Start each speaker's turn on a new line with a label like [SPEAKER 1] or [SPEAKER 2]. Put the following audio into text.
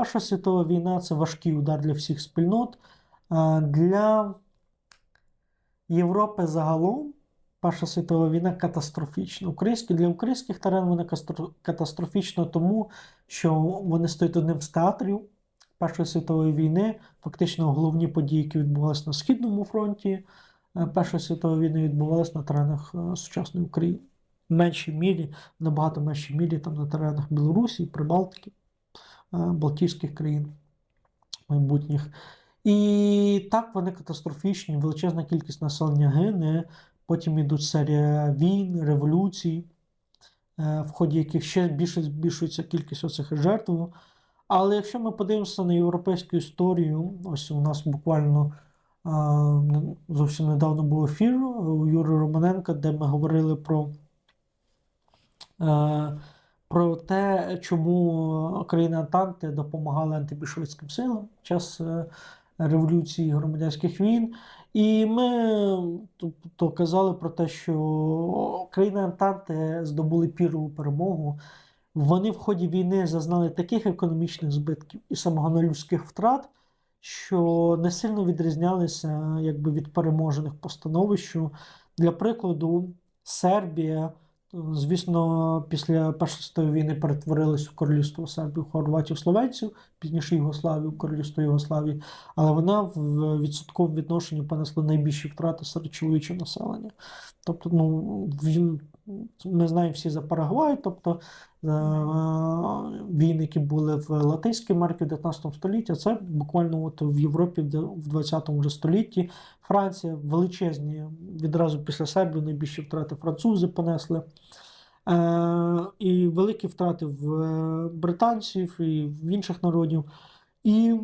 [SPEAKER 1] Перша світова війна це важкий удар для всіх спільнот. Для Європи загалом Перша світова війна катастрофічна. Українські, для українських терен вона катастрофічна тому, що вони стоять одним з театрів Першої світової війни. Фактично головні події, які відбувалися на Східному фронті е, Першої світової війни, відбувалися на теренах е, сучасної України. В меншій мірі, набагато меншій мірі там на теренах Білорусі, Прибалтики, Балтійських країн майбутніх. І так вони катастрофічні, величезна кількість населення гине, потім йдуть серія війн, революцій, е, в ході яких ще більше збільшується кількість оцих жертв. Але якщо ми подивимося на європейську історію, ось у нас буквально зовсім недавно був ефір у Юрія Романенка, де ми говорили про, е, про те, чому країни Антанти допомагали антибільшовицьким силам в час е, революції громадянських війн. І ми тобто, казали про те, що країни Антанти здобули пірову перемогу. Вони в ході війни зазнали таких економічних збитків і самого людських втрат, що не сильно відрізнялися якби, від переможених по становищу. Для прикладу, Сербія, е, звісно, після Першої світової війни перетворилась у королівство Сербію, хорватів, словенців, пізніше Югославію, королівство Югославії, але вона в відсотковому відношенні понесла найбільші втрати серед чоловічого населення. Тобто, ну, він, ми знаємо всі за Парагвай, тобто війни, які були в Латинській Америці в 19 столітті, це буквально от в Європі в де- 20 вже столітті. Франція величезні відразу після Сербії найбільші втрати французи понесли. Е, і великі втрати в е, британців і в інших народів. І